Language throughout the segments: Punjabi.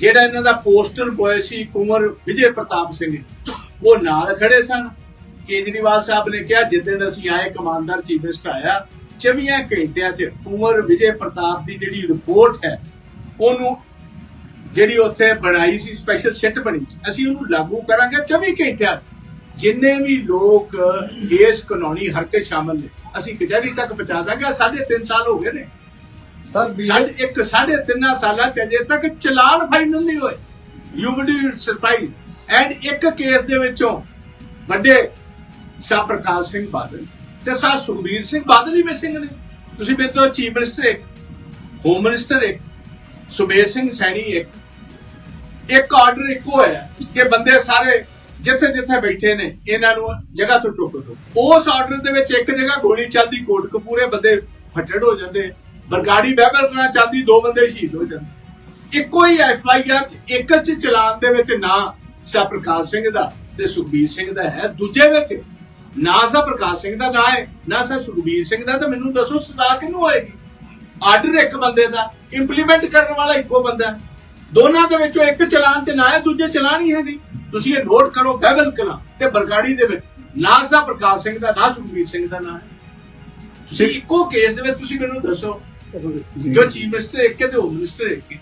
ਜਿਹੜਾ ਇਹਨਾਂ ਦਾ ਪੋਸਟਰ ਬੋਏ ਸੀ ਕੁੰਵਰ ਵਿਜੇ ਪ੍ਰਤਾਪ ਸਿੰਘ, ਉਹ ਨਾਲ ਖੜੇ ਸਨ। ਕੇਜਰੀਵਾਲ ਸਾਹਿਬ ਨੇ ਕਿਹਾ, ਜਿੱਦਣ ਅਸੀਂ ਆਏ, ਕਮਾਂਡਰ ਚੀਫ ਮਿਨਿਸਟਰ ਆਇਆ 24 ਘੰਟਿਆਂ 'ਚ ਕੁੰਵਰ ਵਿਜੇ ਪ੍ਰਤਾਪ ਦੀ ਜਿਹੜੀ ਰਿਪੋਰਟ ਹੈ, ਉਹਨੂੰ ਜਿਹੜੀ ਉੱਥੇ ਬਣਾਈ ਸੀ ਸਪੈਸ਼ਲ ਸਿੱਟ ਬਣੀ ਸੀ। ਅਸੀਂ ਉਹਨੂੰ ਲਾਗੂ ਕਰਾਂਗੇ 24 ਘੰਟਿਆਂ ਜਿੰਨੇ ਵੀ ਲੋਕ ਇਸ ਕਾਨੂੰਨੀ ਹਰਕਤ ਸ਼ਾਮਲ ਨੇ, ਅਸੀਂ ਕਚਹਿਰੀ ਤੱਕ ਪਹੁੰਚਾ ਦਾਂਗੇ ਸਾਢੇ ਤਿੰਨ ਸਾਲ ਹੋ ਗਏ ਨੇ। ਸਰ ਸਾਡੇ ਇੱਕ, ਸਾਢੇ ਤਿੰਨਾਂ ਸਾਲਾਂ ਚ ਅਜੇ ਤੱਕ ਚਲਾਨ ਫਾਈਨਲ ਨਹੀਂ ਹੋਏ। You would be surprise and ਇੱਕ ਕੇਸ ਦੇ ਵਿੱਚੋਂ ਵੱਡੇ ਸਾ ਪ੍ਰਕਾਸ਼ ਸਿੰਘ ਬਾਦਲ ਤੇ ਸਾ ਸੁਖਬੀਰ ਸਿੰਘ ਬਾਦਲ ਹੀ ਮਿਸਿੰਗ ਨੇ। ਤੁਸੀਂ ਮੇਰੇ ਤੋਂ ਚੀਫ ਮਿਨਿਸਟਰ ਇੱਕ, ਹੋਮ ਮਿਨਿਸਟਰ ਇੱਕ ਸੁਬੇਸ਼ ਸਿੰਘ ਸੈਣੀ ਇੱਕ। ਇੱਕ ਆਰਡਰ ਇੱਕੋ ਹੈ ਕਿ ਬੰਦੇ ਸਾਰੇ ਜਿੱਥੇ ਜਿੱਥੇ ਬੈਠੇ ਨੇ, ਇਹਨਾਂ ਨੂੰ ਜਗ੍ਹਾ ਤੋਂ ਚੁੱਕ ਦੋ। ਉਸ ਆਰਡਰ ਦੇ ਵਿੱਚ ਇੱਕ ਜਗ੍ਹਾ ਗੋਲੀ ਚੱਲਦੀ ਕੋਟ ਕਪੂਰੇ ਬੰਦੇ ਫੱਟੜ ਹੋ ਜਾਂਦੇ। ਬਰਗਾੜੀ ਬਹਿਬਲ ਕਰਨਾ ਚਾਹਦੀ ਦੋ ਬੰਦੇ ਸ਼ਹੀਦ ਹੋ ਜਾਂਦੇ ਇੱਕੋ ਹੀ ਐਫ ਆਈ ਆਰ ਇੱਕ ਚ ਚਲਾਨ ਦੇ ਵਿੱਚ ਨਾ ਸਾ ਪ੍ਰਕਾਸ਼ ਸਿੰਘ ਦਾ ਤੇ ਸੁਖਬੀਰ ਸਿੰਘ ਦਾ ਹੈ। ਦੂਜੇ ਵਿੱਚ ਨਾ ਸਾ ਪ੍ਰਕਾਸ਼ ਸਿੰਘ ਦਾ ਨਾ ਹੈ ਨਾ ਸਾ ਸੁਖਬੀਰ ਸਿੰਘ ਦਾ ਤਾਂ ਮੈਨੂੰ ਦੱਸੋ ਸਜ਼ਾ ਕਿਹਨੂੰ ਹੋਏਗੀ? ਆਰਡਰ ਇੱਕ ਬੰਦੇ ਦਾ ਇੰਪਲੀਮੈਂਟ ਕਰਨ ਵਾਲਾ ਇੱਕੋ ਬੰਦਾ। ਦੋਨਾਂ ਦੇ ਵਿੱਚੋਂ ਇੱਕ ਚਲਾਨ ਚ ਨਾ ਹੈ ਦੂਜੇ ਚਲਾਨ ਹੀ ਹੈ ਨਹੀਂ। ਤੁਸੀਂ ਇਹ ਨੋਟ ਕਰੋ ਬਹਿਬਲ ਕਲਾ ਤੇ ਬਰਗਾੜੀ ਦੇ ਵਿੱਚ ਨਾ ਸਾ ਪ੍ਰਕਾਸ਼ ਸਿੰਘ ਦਾ ਨਾ ਸੁਖਬੀਰ ਸਿੰਘ ਦਾ ਨਾਂ ਹੈ। ਤੁਸੀਂ ਇੱਕੋ ਕੇਸ ਦੇ ਵਿੱਚ ਤੁਸੀਂ ਮੈਨੂੰ ਦੱਸੋ ਜੋ ਚੀਫ ਮਿਨਿਸਟਰ ਇੱਕ ਹੈ ਤੇ ਹੋਮ ਮਿਨਿਸਟਰ ਇੱਕ ਹੈ।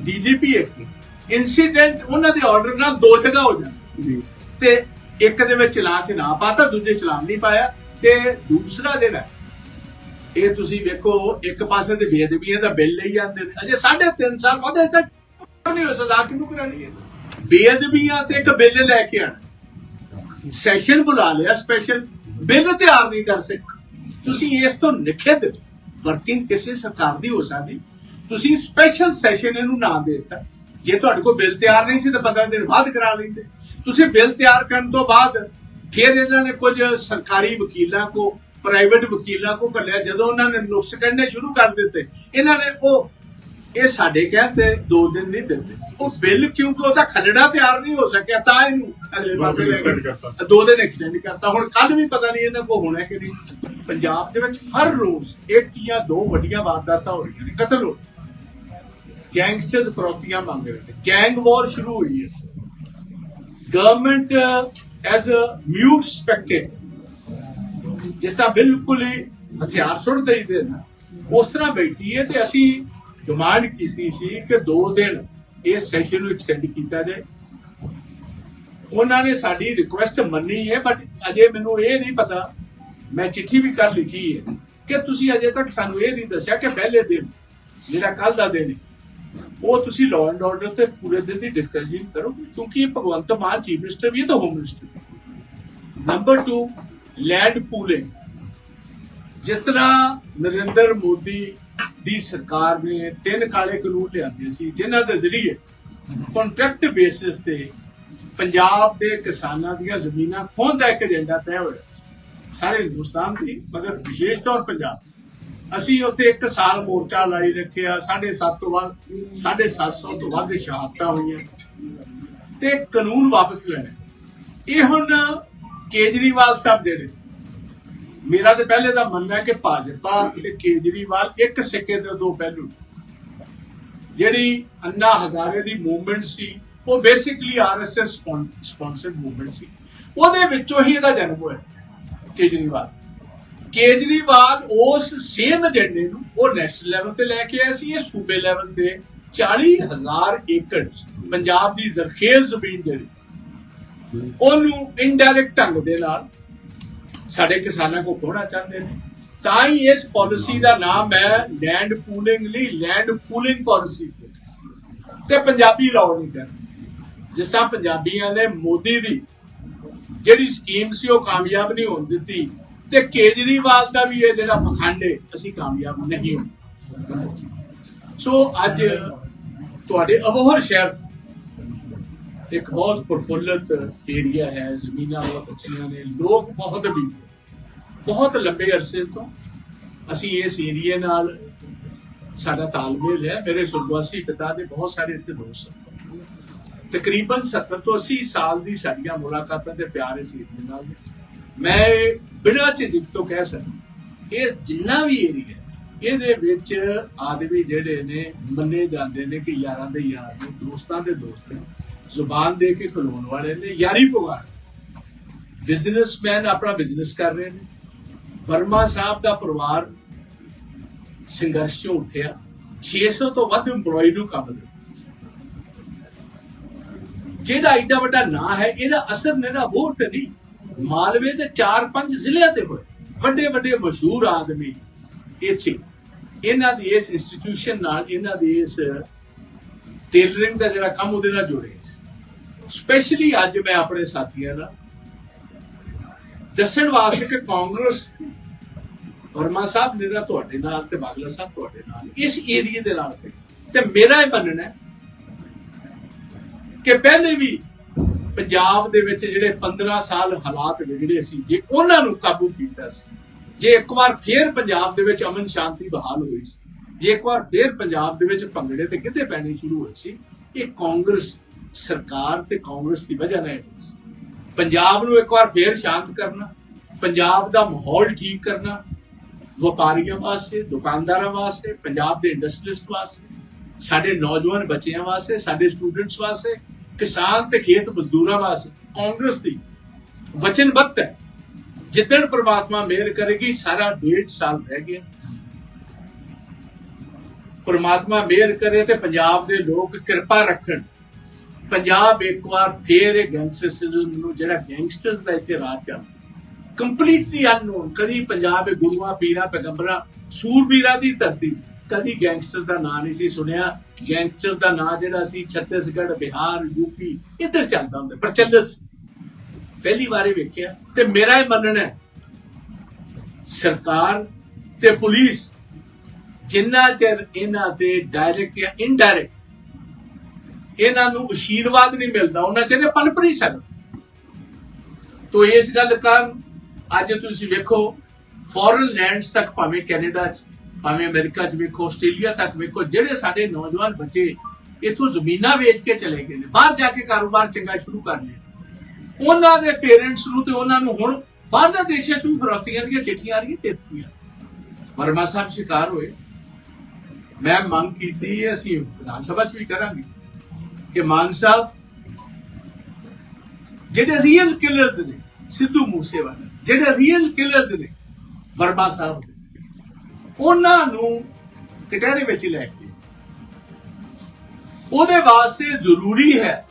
ਡੀਜੀਪੀ ਇੱਕ ਹੈ। ਇਨਸੀਡੈਂਟ ਉਹਨਾਂ ਦੇ ਆਰਡਰ ਨਾਲ ਦੋ ਜਗ੍ਹਾ ਹੋ ਜਾਂਦਾ। ਤੇ ਇੱਕ ਦੇ ਵਿੱਚ ਚਲਾਨ ਚ ਨਾ ਪਾਤਾ ਦੂਜੇ ਚਲਾਨ ਨਹੀਂ ਪਾਇਆ। ਤੇ ਦੂਸਰਾ ਜਿਹੜਾ ਇਹ ਤੁਸੀਂ ਵੇਖੋ ਇੱਕ ਪਾਸੇ ਤੇ ਬੇਅਦਬੀਆਂ ਦਾ ਬਿੱਲ ਲਈ ਜਾਂਦੇ ਨੇ। ਅਜੇ 3.5 ਸਾਲ ਬਾਅਦ ਤੱਕ ਨਹੀਂ ਹੋ ਸਜ਼ਾ ਕਿਹਨੂੰ ਕਰਾਣੀ ਹੈ? ਬੇਅਦਬੀਆਂ ਤੇ ਇੱਕ ਬਿੱਲ ਲੈ ਕੇ ਆਣਾ ਸੈਸ਼ਨ ਬੁਲਾ ਲਿਆ ਸਪੈਸ਼ਲ ਬਿੱਲ ਤਿਆਰ ਨਹੀਂ ਕਰ ਸਕੇ। ਤੁਸੀਂ ਇਸ ਤੋਂ ਨਿਖੇਧ ਵਰਕਿੰਗ ਕਿਸੇ ਸਰਕਾਰ ਦੀ ਹੋ ਸਕਦੀ। ਤੁਸੀਂ ਸਪੈਸ਼ਲ ਸੈਸ਼ਨ ਇਹਨੂੰ ਨਾ ਦਿੱਤਾ। ਜੇ ਤੁਹਾਡੇ ਕੋਲ ਬਿੱਲ ਤਿਆਰ ਨਹੀਂ ਸੀ ਤਾਂ 15 ਦਿਨ ਬਾਅਦ ਕਰਾ ਲੈਂਦੇ। ਤੁਸੀਂ ਬਿੱਲ ਤਿਆਰ ਕਰਨ ਤੋਂ ਬਾਅਦ ਫਿਰ ਇਹਨਾਂ ਨੇ ਕੁਝ ਸਰਕਾਰੀ ਵਕੀਲਾਂ ਕੋ ਪ੍ਰਾਈਵੇਟ ਵਕੀਲਾਂ ਕੋ ਕੱਲਿਆ ਜਦੋਂ ਉਹਨਾਂ ਨੇ ਨੁਕਸ ਕੱਢਣੇ ਸ਼ੁਰੂ ਕਰ ਦਿੱਤੇ, ਇਹਨਾਂ ਨੇ ਉਹ ਇਹ ਸਾਡੇ ਕਹਿੰਦੇ ਦੋ ਦਿਨ ਨਹੀਂ ਦਿੰਦੇ। ਉਹ ਬਿੱਲ ਕਿਉਂਕਿ ਉਹਦਾ ਖਲੜਾ ਤਿਆਰ ਨਹੀਂ ਹੋ ਸਕਿਆ ਤਾਂ ਇਹਨੂੰ ਅਗਲੇ ਪਾਸੇ ਲੈ ਗਏ। ਦੋ ਦਿਨ ਐਕਸਟੈਂਡ ਕਰਤਾ। ਹੁਣ ਕੱਲ ਵੀ ਪਤਾ ਨਹੀਂ ਇਹਨਾਂ ਕੋ ਹੋਣਾ ਕਿ ਨਹੀਂ। ਪੰਜਾਬ ਦੇ ਵਿੱਚ ਹਰ ਰੋਜ਼ ਇੱਕ ਜਾਂ ਦੋ ਵੱਡੀਆਂ ਵਾਰਦਾਤਾਂ ਹੋ ਰਹੀਆਂ ਨੇ ਕਤਲ ਹੋ ਗੈਂਗਸਟਰਸ ਫਰੋਕੀਆਂ ਮੰਗ ਰਹੇ ਨੇ। ਗੈਂਗ ਵਾਰ ਸ਼ੁਰੂ ਹੋਈ ਹੈ। Government as a mute spectator ਜਿਸ ਤਰ੍ਹਾਂ ਬਿਲਕੁਲ ਹੀ ਹਥਿਆਰ ਸੁੱਟ ਦੇਈਦੇ ਨੇ ਉਸ ਤਰ੍ਹਾਂ ਬੈਠੀ ਹੈ ਤੇ ਅਸੀਂ ਡਿਮਾਂਡ ਕੀਤੀ ਸੀ ਕਿ 2 ਦਿਨ ਇਸ ਸੈਸ਼ਨ ਨੂੰ ਐਕਸਟੈਂਡ ਕੀਤਾ ਜਾਏ। ਉਹਨਾਂ ਨੇ ਸਾਡੀ ਰਿਕੁਐਸਟ ਮੰਨੀ ਹੈ ਬਟ ਅਜੇ ਮੈਨੂੰ ਇਹ ਨਹੀਂ ਪਤਾ। ਮੈਂ ਚਿੱਠੀ ਵੀ ਕਰ ਲਿਖੀ ਹੈ ਕਿ ਤੁਸੀਂ ਅਜੇ ਤੱਕ ਸਾਨੂੰ ਇਹ ਨਹੀਂ ਦੱਸਿਆ ਕਿ ਪਹਿਲੇ ਦਿਨ, ਜਿਹੜਾ ਕੱਲ ਦਾ ਦਿਨ ਹੈ, ਉਹ ਤੁਸੀਂ ਲਾਅ ਐਂਡ ਆਰਡਰ ਤੇ ਪੂਰੇ ਦਿਨ ਦੀ ਡਿਸਕਸ਼ਨ ਕਰੋ ਕਿਉਂਕਿ ਇਹ ਭਗਵੰਤ ਮਾਨ ਚੀਫ ਮਿਨਿਸਟਰ ਵੀ ਹੈ ਤਾਂ home minister number 2 land pooling ਜਿਸ ਤਰ੍ਹਾਂ ਨਰਿੰਦਰ ਮੋਦੀ ਦੀ ਸਰਕਾਰ ਨੇ ਤਿੰਨ ਕਾਲੇ ਕਾਨੂੰਨ ਲਿਆਂਦੇ ਸੀ, ਜਿਨ੍ਹਾਂ ਦੇ ਜ਼ਰੀਏ ਕੰਟਰੈਕਟ ਬੇਸਿਸ ਤੇ ਪੰਜਾਬ ਦੇ ਕਿਸਾਨਾਂ ਦੀਆਂ ਜ਼ਮੀਨਾਂ ਖੋਹਣ ਦਾ ਇੱਕ ਏਜੰਡਾ ਤੈਅ ਹੋਇਆ ਸੀ। ਸਾਰੇ ਹਿੰਦੁਸਤਾਨ ਦੀ, ਮਗਰ ਵਿਸ਼ੇਸ਼ ਤੌਰ ਪੰਜਾਬ ਅਸੀਂ ਉੱਥੇ ਇੱਕ ਸਾਲ ਮੋਰਚਾ ਲਾਈ ਰੱਖਿਆ 7.5 ਤੋਂ ਵੱਧ 750 ਤੋਂ ਵੱਧ ਸ਼ਹਾਦਤਾਂ ਹੋਈਆਂ। ਤੇ ਕਾਨੂੰਨ ਵਾਪਸ ਲੈਣਾ। ਇਹ ਹੁਣ ਕੇਜਰੀਵਾਲ ਸਾਹਿਬ ਜਿਹੜੇ ਮੇਰਾ ਤੇ ਪਹਿਲੇ ਦਾ ਮੰਨਣਾ ਹੈ ਕਿ ਭਾਜਪਾ ਤੇ ਕੇਜਰੀਵਾਲ ਇੱਕ ਸਿੱਕੇ ਦੇ ਦੋ ਪਹਿਲੂ ਜਿਹੜੀ ਅੰਨਾ ਹਜ਼ਾਰੇ ਦੀ ਮੂਵਮੈਂਟ ਸੀ, ਉਹ ਬੇਸਿਕਲੀ ਆਰਐਸਐਸ ਸਪਾਂਸਰਡ ਮੂਵਮੈਂਟ ਸੀ। ਉਹਦੇ ਵਿੱਚੋਂ ਹੀ ਇਹਦਾ ਜਨਮ ਹੋਇਆ, ਕੇਜਰੀਵਾਲ। ਕੇਜਰੀਵਾਲ ਉਸ ਸੇਮ ਏਜੰਡੇ ਨੂੰ ਉਹ ਨੈਸ਼ਨਲ ਲੈਵਲ ਤੇ ਲੈ ਕੇ ਆਇਆ ਸੀ, ਇਹ ਸੂਬੇ ਲੈਵਲ ਤੇ 40000 ਏਕੜ ਪੰਜਾਬ ਦੀ ਜ਼ਰਖੇਜ਼ ਜ਼ਮੀਨ ਜਿਹੜੀ, ਉਹਨੂੰ ਇਨਡਾਇਰੈਕਟ ਢੰਗ ਦੇ ਨਾਲ ਸਾਡੇ ਕਿਸਾਨਾਂ ਕੋ ਖੋਣਾ ਚਾਹੁੰਦੇ ਨੇ। ਤਾਂ ਹੀ ਇਸ ਪਾਲਿਸੀ ਦਾ ਨਾਮ ਹੈ ਲੈਂਡ ਪੂਲਿੰਗ ਲਈ ਲੈਂਡ ਪੂਲਿੰਗ ਪਾਲਿਸੀ ਤੇ। ਪੰਜਾਬੀ ਲਾਉ ਨਹੀਂ ਕਰ ਜਿਸ ਤਰ੍ਹਾਂ ਪੰਜਾਬੀਆਂ ਨੇ ਮੋਦੀ ਦੀ ਜਿਹੜੀ ਸਕੀਮ ਸੀ ਉਹ ਕਾਮਯਾਬ ਨਹੀਂ ਹੋਣ ਦਿੱਤੀ ਤੇ ਕੇਜਰੀਵਾਲ ਦਾ ਵੀ ਇਹ ਜਿਹੜਾ ਪਖੰਡ ਹੈ, ਅਸੀਂ ਕਾਮਯਾਬ ਨਹੀਂ ਹੋਏ। ਸੋ ਅੱਜ ਤੁਹਾਡੇ ਅਬੋਹਰ ਸ਼ਹਿਰ ਇੱਕ ਬਹੁਤ ਪ੍ਰਫੁੱਲਤ ਏਰੀਆ ਹੈ, ਜ਼ਮੀਨਾਂ ਬਹੁਤ ਅੱਛੀਆਂ ਨੇ ਲੋਕ ਬਹੁਤ ਵੀ ਬਹੁਤ ਲੰਬੇ ਅਰਸੇ ਤੋਂ ਅਸੀਂ ਇਸ ਏਰੀਏ ਨਾਲ ਸਾਡਾ ਤਾਲਮੇਲ ਹੈ। ਮੇਰੇ ਸੁਰਗਵਾਸੀ ਪਿਤਾ ਦੇ ਬਹੁਤ ਸਾਰੇ ਇੱਥੇ ਦੋਸਤ ਤਕਰੀਬਨ 70 ਤੋਂ 80 ਸਾਲ ਦੀ ਸਾਡੀਆਂ ਮੁਲਾਕਾਤਾਂ ਤੇ ਪਿਆਰ ਇਸ ਏਰੀਏ ਨਾਲ ਮੈਂ ਬਿਨਾਂ ਝਿਜਕ ਤੋਂ ਕਹਿ ਸਕਦਾ ਇਹ ਜਿੰਨਾ ਵੀ ਏਰੀਆ ਇਹਦੇ ਵਿੱਚ ਆਦਮੀ ਜਿਹੜੇ ਨੇ ਮੰਨੇ ਜਾਂਦੇ ਨੇ ਕਿ ਯਾਰਾਂ ਦੇ ਯਾਰ ਨੇ, ਦੋਸਤਾਂ ਦੇ ਦੋਸਤ ਨੇ। ਜ਼ੁਬਾਨ ਦੇ ਕੇ ਖਲੋਣ ਵਾਲੇ ਨੇ, ਯਾਰੀ ਪੁਗਾਰ ਬਿਜ਼ਨਸਮੈਨ ਆਪਣਾ ਬਿਜ਼ਨਸ ਕਰ ਰਹੇ ਨੇ। ਵਰਮਾ ਸਾਹਿਬ ਦਾ ਪਰਿਵਾਰ ਸੰਘਰਸ਼ ਚੋਂ ਉੱਠਿਆ। 600 ਤੋਂ ਵੱਧ EMPLOYE ਨੂੰ ਕੰਮ ਦਿੱਤਾ। ਜਿਹੜਾ ਐਡਾ ਵੱਡਾ ਨਾਂ ਹੈ, ਇਹਦਾ ਅਸਰ ਨਿਹਰਾ ਹੋਰ ਤੇ ਨਹੀਂ। ਮਾਲਵੇ ਦੇ 4-5 ਜ਼ਿਲ੍ਹਿਆਂ ਤੇ ਹੋਏ ਵੱਡੇ ਵੱਡੇ ਮਸ਼ਹੂਰ ਆਦਮੀ ਇੱਥੇ। ਇਹਨਾਂ ਦੀ ਇਸ ਇੰਸਟੀਟਿਊਸ਼ਨ ਨਾਲ, ਇਹਨਾਂ ਦੀ ਇਸ ਟੇਲਰਿੰਗ ਦਾ ਜਿਹੜਾ ਕੰਮ ਉਹਦੇ ਨਾਲ ਜੁੜੇ ਸਪੈਸ਼ਲੀ ਅੱਜ ਮੈਂ ਆਪਣੇ ਸਾਥੀਆਂ ਨਾਲ ਦੱਸਣ ਵਾਸਤੇ ਕਿ ਕਾਂਗਰਸ ਵਰਮਾ ਸਾਹਿਬ ਮੇਰਾ ਤੁਹਾਡੇ ਨਾਲ ਤੇ ਬਾਗਲਾ ਸਾਹਿਬ ਤੁਹਾਡੇ ਨਾਲ ਇਸ ਏਰੀਏ ਦੇ ਨਾਲ ਤੇ ਮੇਰਾ ਇਹ ਮੰਨਣਾ ਹੈ ਕਿ ਪਹਿਲੇ ਵੀ ਪੰਜਾਬ ਦੇ ਵਿੱਚ ਜਿਹੜੇ 15 ਸਾਲ ਹਾਲਾਤ ਵਿਗੜੇ ਸੀ, ਜੇ ਉਹਨਾਂ ਨੂੰ ਕਾਬੂ ਕੀਤਾ ਸੀ, ਜੇ ਇੱਕ ਵਾਰ ਫੇਰ ਪੰਜਾਬ ਦੇ ਵਿੱਚ ਅਮਨ ਸ਼ਾਂਤੀ ਬਹਾਲ ਹੋਈ ਸੀ, ਜੇ ਇੱਕ ਵਾਰ ਫੇਰ ਪੰਜਾਬ ਦੇ ਵਿੱਚ ਭੰਗੜੇ ਤੇ ਕਿਤੇ ਪੈਣੇ ਸ਼ੁਰੂ ਹੋਏ ਸੀ, ਇਹ ਕਾਂਗਰਸ ਸਰਕਾਰ ਤੇ ਕਾਂਗਰਸ ਦੀ ਵਜ੍ਹਾ ਨਾਲ ਪੰਜਾਬ ਨੂੰ ਇੱਕ ਵਾਰ ਫੇਰ ਸ਼ਾਂਤ ਕਰਨਾ, ਪੰਜਾਬ ਦਾ ਮਾਹੌਲ ਠੀਕ ਕਰਨਾ, ਵਪਾਰੀਆਂ ਵਾਸਤੇ, ਦੁਕਾਨਦਾਰਾਂ ਵਾਸਤੇ, ਪੰਜਾਬ ਦੇ ਇੰਡਸਟਰੀਲਿਸਟ ਵਾਸਤੇ, ਸਾਡੇ ਨੌਜਵਾਨ ਬੱਚਿਆਂ ਵਾਸਤੇ, ਸਾਡੇ ਸਟੂਡੈਂਟਸ ਵਾਸਤੇ, ਕਿਸਾਨ ਤੇ ਖੇਤ ਮਜ਼ਦੂਰਾਂ ਵਾਸਤੇ, ਕਾਂਗਰਸ ਦੀ ਵਚਨਬੱਧ ਹੈ। ਜਿੱਦਣ ਪ੍ਰਮਾਤਮਾ ਮਿਹਰ ਕਰੇਗੀ, ਸਾਰਾ ਡੇਢ ਸਾਲ ਰਹਿ ਗਿਆ। ਪ੍ਰਮਾਤਮਾ ਮਿਹਰ ਕਰੇ ਤੇ ਪੰਜਾਬ ਦੇ ਲੋਕ ਕਿਰਪਾ ਰੱਖਣ। ਪੰਜਾਬ ਇੱਕ ਵਾਰ ਫੇਰ ਇਹ ਗੈਂਗਸਟਰਿਜ਼ਮ ਨੂੰ, ਜਿਹੜਾ ਗੈਂਗਸਟਰਸ ਦਾ ਇੱਥੇ ਰਾਜ ਚੱਲ ਕੰਪਲੀਟਲੀ ਅਨਨੋਨ ਕਦੀ ਪੰਜਾਬ ਦੇ ਗੁਰੂਆਂ, ਪੀਰਾਂ, ਪੈਗੰਬਰਾਂ, ਸੂਰਬੀਰਾਂ ਦੀ ਧਰਤੀ ਕਦੀ ਗੈਂਗਸਟਰ ਦਾ ਨਾਂ ਨਹੀਂ ਸੀ ਸੁਣਿਆ। ਗੈਂਗਸਟਰ ਦਾ ਨਾਂ ਜਿਹੜਾ ਸੀ ਛੱਤੀਸਗੜ੍ਹ, ਬਿਹਾਰ ਯੂਪੀ ਇੱਧਰ ਚੱਲਦਾ ਹੁੰਦਾ, ਪ੍ਰਚਲਿਤ ਸੀ। ਪਹਿਲੀ ਵਾਰੀ ਵੇਖਿਆ। ਤੇ ਮੇਰਾ ਇਹ ਮੰਨਣਾ ਹੈ, ਸਰਕਾਰ ਤੇ ਪੁਲਿਸ ਜਿੰਨਾ ਚਿਰ ਇਹਨਾਂ ਤੇ ਡਾਇਰੈਕਟ ਜਾਂ ਇਨਡਾਇਰੈਕਟ ਇਹਨਾਂ ਨੂੰ ਅਸ਼ੀਰਵਾਦ ਨਹੀਂ ਮਿਲਦਾ, ਉਹਨਾਂ ਚਿਰ ਇਹ ਪਨਪ ਨਹੀਂ ਸਕਦਾ ਤੋ ਇਸ ਗੱਲ ਕਾਰਨ ਅੱਜ ਤੁਸੀਂ ਵੇਖੋ ਫੋਰਨ ਲੈਂਡਸ ਤੱਕ ਭਾਵੇਂ ਕੈਨੇਡਾ ਚ, ਭਾਵੇਂ ਅਮਰੀਕਾ ਚ ਵੇਖੋ, ਆਸਟ੍ਰੇਲੀਆ ਤੱਕ ਵੇਖੋ, ਜਿਹੜੇ ਸਾਡੇ ਨੌਜਵਾਨ ਬੱਚੇ ਇਥੋਂ ਜ਼ਮੀਨਾਂ ਵੇਚ ਕੇ ਚਲੇ ਗਏ ਨੇ, ਬਾਹਰ ਜਾ ਕੇ ਕਾਰੋਬਾਰ ਚੰਗਾ ਸ਼ੁਰੂ ਕਰ ਲਿਆ। ਉਹਨਾਂ ਦੇ ਪੇਰੈਂਟਸ ਨੂੰ ਤੇ ਉਹਨਾਂ ਨੂੰ ਹੁਣ ਬਾਹਰਲੇ ਦੇਸ਼ਾਂ 'ਚ ਵੀ ਫਰੋਤੀਆਂ ਦੀਆਂ ਚਿੱਠੀਆਂ ਆ ਰਹੀਆਂ ਤਿੱਤੀਆਂ ਵਰਮਾ ਸਾਹਿਬ ਸ਼ਿਕਾਰ ਹੋਏ। ਮੈਂ ਮੰਗ ਕੀਤੀ, ਅਸੀਂ ਵਿਧਾਨ ਸਭਾ 'ਚ ਵੀ ਕਰਾਂਗੇ। ਕਿ ਮਾਨ ਸਾਹਿਬ, ਜਿਹੜੇ ਰੀਅਲ ਕਿਲਰਸ ਨੇ, ਸਿੱਧੂ ਮੂਸੇਵਾਲਾ, ਜਿਹੜੇ ਰੀਅਲ ਕਿਲਰਸ ਨੇ, ਵਰਮਾ ਸਾਹਿਬ ਉਹਨਾਂ ਨੂੰ ਕਟਹਿਰੇ ਵਿੱਚ ਲੈ ਕੇ, ਉਹਦੇ ਵਾਸਤੇ ਜ਼ਰੂਰੀ ਹੈ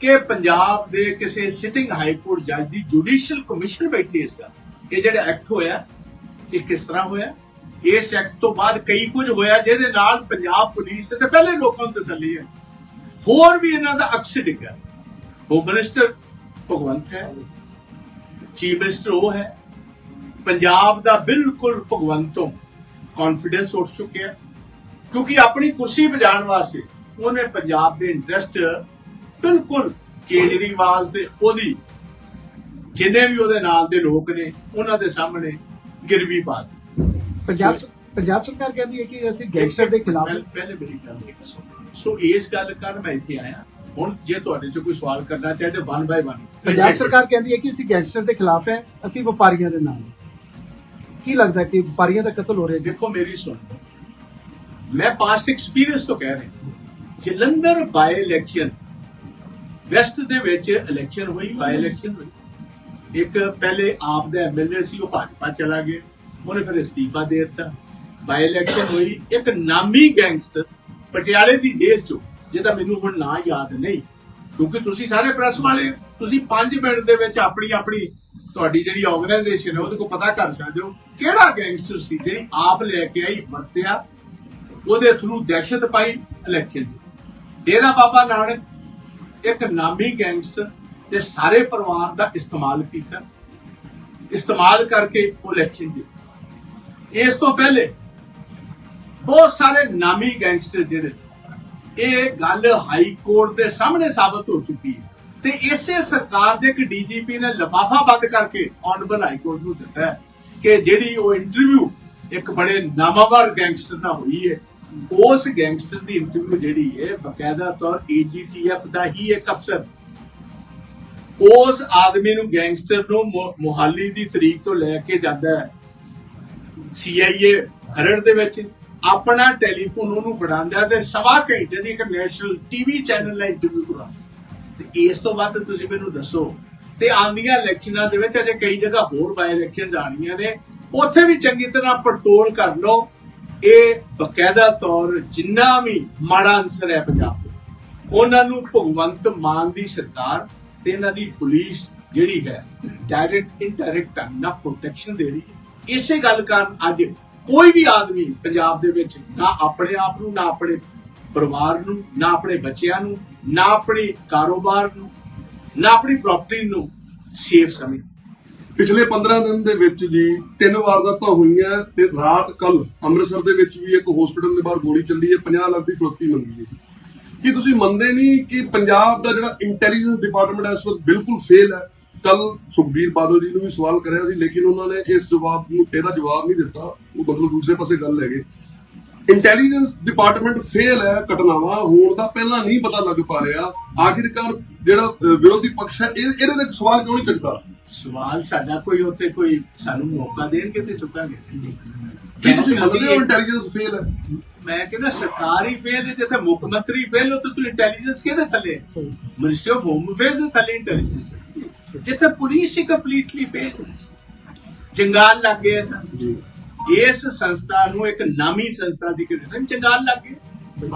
ਕਿ ਪੰਜਾਬ ਦੇ ਕਿਸੇ ਸਿਟਿੰਗ ਹਾਈ ਕੋਰਟ ਜੱਜ ਦੀ ਜੁਡੀਸ਼ੀਅਲ ਕਮਿਸ਼ਨ ਬੈਠੀ ਇਸ ਦਾ ਇਹ ਜਿਹੜਾ ਐਕਟ ਹੋਇਆ, ਇਹ ਕਿਸ ਤਰ੍ਹਾਂ ਹੋਇਆ? ਇਸ ਐਕਟ ਤੋਂ ਬਾਅਦ ਕਈ ਕੁਝ ਹੋਇਆ, ਜਿਹਦੇ ਨਾਲ ਪੰਜਾਬ ਪੁਲਿਸ ਤੇ ਪਹਿਲੇ ਲੋਕਾਂ ਨੂੰ ਤਸੱਲੀ ਹੈ ਹੋਰ ਵੀ ਇਹਨਾਂ ਦਾ ਅਕਸ ਡਿੱਗਾ ਹੋਮ ਮਿਨਿਸਟਰ ਭਗਵੰਤ ਹੈ ਚੀਫ ਮਿਨਿਸਟਰ ਉਹ ਹੈ। ਪੰਜਾਬ ਦਾ ਬਿਲਕੁਲ ਭਗਵੰਤੋਂ ਕੌਨਫੀਡੈਂਸ ਉੱਠ ਚੁੱਕਿਆ ਕਿਉਂਕਿ ਆਪਣੀ ਕੁਰਸੀ ਬਜਾਣ ਵਾਸਤੇ ਉਹਨੇ ਪੰਜਾਬ ਦੇ ਇੰਟਰਸਟ ਬਿਲਕੁਲ ਕੇਜਰੀਵਾਲ ਤੇ ਉਹਦੀ ਜਿੰਨੇ ਵੀ ਉਹਦੇ ਨਾਲ ਦੇ ਲੋਕ ਨੇ ਉਹਨਾਂ ਦੇ ਸਾਹਮਣੇ ਗਿਰਵੀ ਪਾ ਦਿੱਤੀ। ਪੰਜਾਬ ਪੰਜਾਬ ਸਰਕਾਰ ਕਹਿੰਦੀ ਹੈ ਕਿ ਅਸੀਂ ਗੈਂਗਸਟਰ ਦੇ ਖਿਲਾਫ ਪਹਿਲੇ ਮੇਰੀ ਗੱਲ ਸੁਣੋ। ਸੋ ਇਸ ਗੱਲ ਕਰ ਮੈਂ ਇੱਥੇ ਆਇਆ। ਹੁਣ ਜੇ ਤੁਹਾਡੇ ਚੋਂ ਕੋਈ ਸਵਾਲ ਕਰਨਾ ਚਾਹੇ ਤੇ ਵਨ ਬਾਈ ਵਨ ਪੰਜਾਬ ਸਰਕਾਰ ਕਹਿੰਦੀ ਹੈ ਕਿ ਅਸੀਂ ਗੈਂਗਸਟਰ ਦੇ ਖਿਲਾਫ ਹੈ ਅਸੀਂ ਵਪਾਰੀਆਂ ਦੇ ਨਾਲ। ਕੀ ਲੱਗਦਾ ਕਿ ਵਪਾਰੀਆਂ ਦਾ ਕਤਲ ਹੋ ਰਿਹਾ ਦੇਖੋ ਮੇਰੀ ਸੁਣ। ਮੈਂ ਪਾਸਟ ਐਕਸਪੀਰੀਅੰਸ ਤੋਂ ਕਹਿ ਰਿਹਾ ਜਲੰਧਰ ਬਾਈ ਇਲੈਕਸ਼ਨ ਵੈਸਟ ਦੇ ਵਿੱਚ ਇਲੈਕਸ਼ਨ ਹੋਈ ਬਾਈ ਇਲੈਕਸ਼ਨ ਹੋਈ। ਇੱਕ ਪਹਿਲੇ ਆਪ ਦਾ ਐਮਐਲਏ ਸੀ ਉਹ ਭਾਜਪਾ ਚਲਾ ਗਿਆ। ਉਹਨੇ ਫਿਰ ਅਸਤੀਫਾ ਦੇ ਦਿੱਤਾ। ਬਾਈ ਇਲੈਕਸ਼ਨ ਹੋਈ ਇੱਕ ਨਾਮੀ ਗੈਂਗਸਟਰ ਪਟਿਆਲੇ ਦੀ ਜੇਲ੍ਹ ਚੋਂ, ਜਿਹਦਾ ਮੈਨੂੰ ਹੁਣ ਨਾਂ ਯਾਦ ਨਹੀਂ। ਕਿਉਂਕਿ ਤੁਸੀਂ ਸਾਰੇ ਪ੍ਰੈਸ ਵਾਲੇ ਤੁਸੀਂ 5 ਮਿੰਟ ਦੇ ਵਿੱਚ ਆਪਣੀ ਆਪਣੀ ਤੁਹਾਡੀ ਜਿਹੜੀ ਆਰਗੇਨਾਈਜੇਸ਼ਨ ਹੈ, ਉਹਦੇ ਕੋਲ ਪਤਾ ਕਰ ਸਕਦੇ ਹੋ। ਕਿਹੜਾ ਗੈਂਗਸਟਰ ਸੀ ਜਿਹੜੀ ਆਪ ਲੈ ਕੇ ਆਈ, ਵਰਤਿਆ, ਉਹਦੇ ਥਰੂ ਦਹਿਸ਼ਤ ਪਾਈ ਇਲੈਕਸ਼ਨ ਡੇਰਾ ਬਾਬਾ ਨਾਨਕ, ਇੱਕ ਨਾਮੀ ਗੈਂਗਸਟਰ ਤੇ ਸਾਰੇ ਪਰਿਵਾਰ ਦਾ ਇਸਤੇਮਾਲ ਕੀਤਾ। ਇਸਤੇਮਾਲ ਕਰਕੇ ਉਹ ਇਲੈਕਸ਼ਨ ਜਿੱਤੇ ਇਸ ਤੋਂ ਪਹਿਲੇ ਬਹੁਤ ਸਾਰੇ ਨਾਮੀ ਗੈਂਗਸਟਰ ਜਿਹੜੇ ਇਹ ਗੱਲ ਹਾਈ ਕੋਰਟ ਦੇ ਸਾਹਮਣੇ ਸਾਬਤ ਹੋ ਚੁੱਕੀ ਹੈ। ਤੇ ਇਸੇ ਸਰਕਾਰ ਦੇ ਇੱਕ ਡੀਜੀਪੀ ਨੇ ਲਫਾਫਾ ਬੰਦ ਕਰਕੇ ਆਨਰੇਬਲ ਹਾਈ ਕੋਰਟ ਨੂੰ ਦਿੱਤਾ ਹੈ ਕਿ ਜਿਹੜੀ ਉਹ ਇੰਟਰਵਿਊ ਇੱਕ ਬੜੇ ਨਾਮਵਰ ਗੈਂਗਸਟਰ ਨਾਲ ਹੋਈ ਹੈ। ਉਸ ਗੈਂਗਸਟਰ ਦੀ ਇੰਟਰਵਿਊ ਜਿਹੜੀ ਹੈ, ਬਕਾਇਦਾ ਤੌਰ ਏਜੀਟੀਐਫ ਦਾ ਹੀ ਇੱਕ ਅਫਸਰ। ਉਸ ਆਦਮੀ ਨੂੰ ਗੈਂਗਸਟਰ ਨੂੰ ਮੁ- ਮੁਹਾਲੀ ਦੀ ਤਰੀਕ ਤੋਂ ਲੈ ਕੇ ਜਾਂਦਾ ਹੈ। ਸੀਆਈਏ ਖਰੜ ਦੇ ਵਿੱਚ। ਆਪਣਾ ਟੈਲੀਫੋਨ ਉਹਨੂੰ ਫੜਾਉਂਦਾ ਤੇ ਸਵਾ ਘੰਟੇ ਦੀ ਇੱਕ ਨੈਸ਼ਨਲ ਟੀਵੀ ਚੈਨਲ ਨਾਲ ਇੰਟਰਵਿਊ ਕਰਾਉਂਦਾ ਤੇ ਇਸ ਤੋਂ ਬਾਅਦ ਤੁਸੀਂ ਮੈਨੂੰ ਦੱਸੋ, ਤੇ ਆਂਦੀਆਂ ਇਲੈਕਸ਼ਨਾਂ ਦੇ ਵਿੱਚ ਅਜੇ ਕਈ ਜਗ੍ਹਾ ਹੋਰ ਬਾਈ ਇਲੈਕਸ਼ਨਸ ਆਣੀਆਂ ਨੇ, ਉੱਥੇ ਵੀ ਚੰਗੀ ਤਰ੍ਹਾਂ ਪੜਤੋਲ ਕਰ ਲਓ। ਇਹ ਬਕਾਇਦਾ ਤੌਰ ਜਿੰਨਾ ਵੀ ਮਾੜਾ ਅੰਸਰ ਹੈ ਪੰਜਾਬ ਦੇ ਉਹਨਾਂ ਨੂੰ ਭਗਵੰਤ ਮਾਨ ਦੀ ਸਰਕਾਰ ਤੇ ਇਹਨਾਂ ਦੀ ਪੁਲਿਸ ਜਿਹੜੀ ਹੈ ਡਾਇਰੈਕਟ ਇਨਡਾਇਰੈਕਟ ਢੰਗ ਨਾਲ ਪ੍ਰੋਟੈਕਸ਼ਨ ਦੇ ਰਹੀ ਹੈ। ਇਸੇ ਗੱਲ ਕਾਰਨ ਅੱਜ ਕੋਈ ਵੀ ਆਦਮੀ ਪੰਜਾਬ ਦੇ ਵਿੱਚ ਨਾ ਆਪਣੇ ਆਪ ਨੂੰ, ਨਾ ਆਪਣੇ ਪਰਿਵਾਰ ਨੂੰ, ਨਾ ਆਪਣੇ ਬੱਚਿਆਂ ਨੂੰ, ਨਾ ਆਪਣੇ ਕਾਰੋਬਾਰ ਨੂੰ, ਨਾ ਆਪਣੀ ਪ੍ਰਾਪਰਟੀ ਨੂੰ ਸੇਫ ਸਮਝ। ਪਿਛਲੇ 15 ਦਿਨ ਦੇ ਵਿੱਚ ਜੀ ਤਿੰਨ ਵਾਰਦਾਤਾਂ ਹੋਈਆਂ ਤੇ ਰਾਤ ਕੱਲ ਅੰਮ੍ਰਿਤਸਰ ਦੇ ਵਿੱਚ ਵੀ ਇੱਕ ਹਸਪੀਟਲ ਦੇ ਬਾਹਰ ਗੋਲੀ ਚੱਲੀ ਹੈ 50 ਲੱਖ ਦੀ ਫਰੋਤੀ ਮੰਗੀ ਹੈ ਕੀ ਤੁਸੀਂ ਮੰਨਦੇ ਨਹੀਂ ਕਿ ਪੰਜਾਬ ਦਾ ਜਿਹੜਾ ਇੰਟੈਲੀਜੈਂਸ ਡਿਪਾਰਟਮੈਂਟ ਇਸ ਵਕਤ ਬਿਲਕੁਲ ਫੇਲ ਹੈ? ਕੱਲ ਸੁਖਬੀਰ ਬਾਦਲ ਜੀ ਨੂੰ ਵੀ ਸਵਾਲ ਕਰਿਆ ਸੀ ਲੇਕਿਨ ਉਹਨਾਂ ਨੇ ਇਸ ਜਵਾਬ ਨੂੰ ਇਹਦਾ ਜਵਾਬ ਨਹੀਂ ਦਿੱਤਾ। ਉਹ ਮਤਲਬ ਦੂਸਰੇ ਪਾਸੇ ਗੱਲ ਲੈ ਗਏ। ਇੰਟੈਲੀਜੈਂਸ ਡਿਪਾਰਟਮੈਂਟ ਫੇਲ ਹੈ ਘਟਨਾਵਾਂ ਹੋਣ ਦਾ ਪਹਿਲਾਂ ਨਹੀਂ ਪਤਾ ਲੱਗ ਪਾ ਰਿਹਾ। ਆਖਿਰਕਾਰ ਜਿਹੜਾ ਵਿਰੋਧੀ ਪਕਸ਼ ਹੈ ਇਹ ਇਹਦੇ ਤੇ ਸਵਾਲ ਕਿਉਂ ਨਹੀਂ ਚੁੱਕਦਾ? ਸਵਾਲ ਸਾਡਾ ਕੋਈ ਉੱਥੇ ਕੋਈ ਸਾਨੂੰ ਮੌਕਾ ਦੇਣਗੇ ਤੇ ਚੁੱਕਾਂਗੇ। ਕੀ ਤੁਸੀਂ ਮੰਨਦੇ ਹੋ ਇੰਟੈਲੀਜੈਂਸ ਫੇਲ ਹੈ? ਮੈਂ ਕਹਿੰਦਾ ਸਰਕਾਰ ਹੀ ਫੇਲ ਹੈ ਜਿੱਥੇ ਮੁੱਖ ਮੰਤਰੀ ਫੇਲ ਹੋ ਤਾਂ ਤੂੰ ਇੰਟੈਲੀਜੈਂਸ ਕਿਹਦੇ ਥੱਲੇ? ਮਿਨਿਸਟਰ ਆਫ ਹੋਮ ਅਫੇਅਰਸ ਦੇ ਥੱਲੇ ਇੰਟੈਲੀਜੈਂਸ ਜਿੱਥੇ ਪੁਲਿਸ ਹੀ ਕੰਪਲੀਟਲੀ ਫੇਲ ਜੰਗਾਲ ਲੱਗ ਗਿਆ ਤਾਂ। ਇਸ ਸੰਸਥਾ ਨੂੰ ਇੱਕ ਨਾਮੀ ਸੰਸਥਾ ਸੀ ਕਿਸੇ ਨੇ ਜੰਗਾਲ ਲੱਗ ਗਿਆ।